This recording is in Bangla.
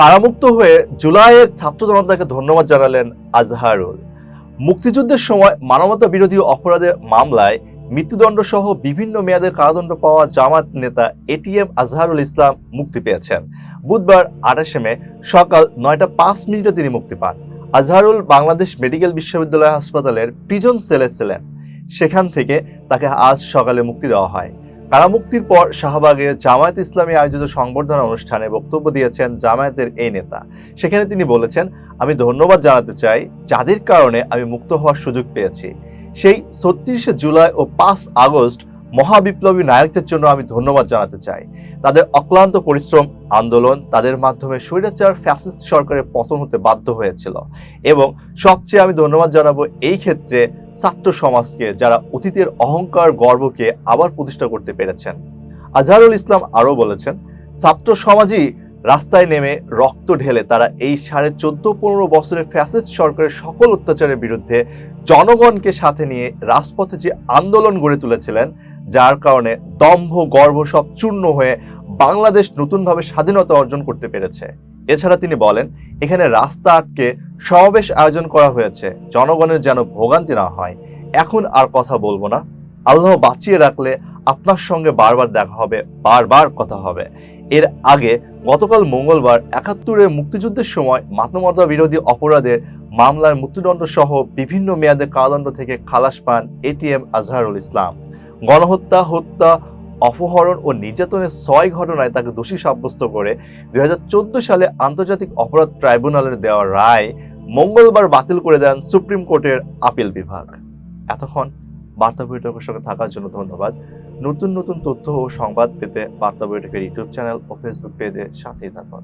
কারামুক্ত হয়ে জুলাইয়ের ছাত্র জনতাকে ধন্যবাদ জানালেন আজহারুল। মুক্তিযুদ্ধের সময় মানবতা বিরোধী অপরাধের মামলায় মৃত্যুদণ্ড সহ বিভিন্ন মেয়াদের কারাদণ্ড পাওয়া জামাত নেতা এটিএম আজহারুল ইসলাম মুক্তি পেয়েছেন। বুধবার আঠাশে মে সকাল নয়টা পাঁচ মিনিটে তিনি মুক্তি পান। আজহারুল বাংলাদেশ মেডিকেল বিশ্ববিদ্যালয় হাসপাতালের প্রিজন সেলে ছিলেন। সেখান থেকে তাকে আজ সকালে মুক্তি দেওয়া হয়। কারামুক্তির পর শাহবাগে জামায়াত ইসলামী আয়োজিত সংবর্ধনা অনুষ্ঠানে বক্তব্য দিয়েছেন জামায়াতের এই নেতা। সেখানে তিনি বলেছেন, আমি ধন্যবাদ জানাতে চাই, যাদের কারণে আমি মুক্ত হওয়ার সুযোগ পেয়েছি। সেই ছত্রিশে জুলাই ও পাঁচ আগস্ট মহাবিপ্লবী নায়কদের জন্য আমি ধন্যবাদ জানাতে চাই। তাদের অক্লান্ত পরিশ্রম, আন্দোলন, তাদের মাধ্যমে স্বৈরাচার ফ্যাসিস্ট সরকারের পতন হতে বাধ্য হয়েছিল এবং সবচেয়ে আমি ধন্যবাদ জানাব এই ক্ষেত্রে ছাত্র সমাজকে যারা অতীতের অহংকার গর্বকে আবার প্রতিষ্ঠা করতে পেরেছেন। আজহারুল ইসলাম আরও বলেছেন, ছাত্র সমাজই রাস্তায় নেমে রক্ত ঢেলে তারা এই সাড়ে চোদ্দ পনেরো বছরের ফ্যাসিস্ট সরকারের সকল অত্যাচারের বিরুদ্ধে জনগণকে সাথে নিয়ে রাজপথে যে আন্দোলন গড়ে তুলেছিলেন যার কারণে দম্ভ গর্ব সব চূর্ণ হয়ে বাংলাদেশ নতুনভাবে স্বাধীনতা অর্জন করতে পেরেছে। এছাড়া তিনি বলেন, এখানে রাস্তা আটকে সমাবেশ আয়োজন করা হয়েছে, জনগণের যেন ভোগান্তি না হয়। এখন আর কথা বলব না। আল্লাহ বাঁচিয়ে রাখলে আপনার সঙ্গে বারবার দেখা হবে, বারবার কথা হবে। এর আগে গতকাল মঙ্গলবার একাত্তরে মুক্তিযুদ্ধের সময় মানবতা বিরোধী অপরাধের মামলার মৃত্যুদণ্ড সহ বিভিন্ন মেয়াদে কারাদণ্ড থেকে খালাস পান এটিএম আজহারুল ইসলাম। গণহত্যা, হত্যা, অপহরণ ও নির্যাতনের ছয় ঘটনায় তাকে দোষী সাব্যস্ত করে দু হাজার চোদ্দ সালে আন্তর্জাতিক অপরাধ ট্রাইব্যুনালের দেওয়া রায় মঙ্গলবার বাতিল করে দেন সুপ্রিম কোর্টের আপিল বিভাগ। এতক্ষণ বার্তা বৈঠকের সঙ্গে থাকার জন্য ধন্যবাদ। নতুন নতুন তথ্য ও সংবাদ পেতে বার্তা বৈঠকের ইউটিউব চ্যানেল ও ফেসবুক পেজে সাথেই থাকুন।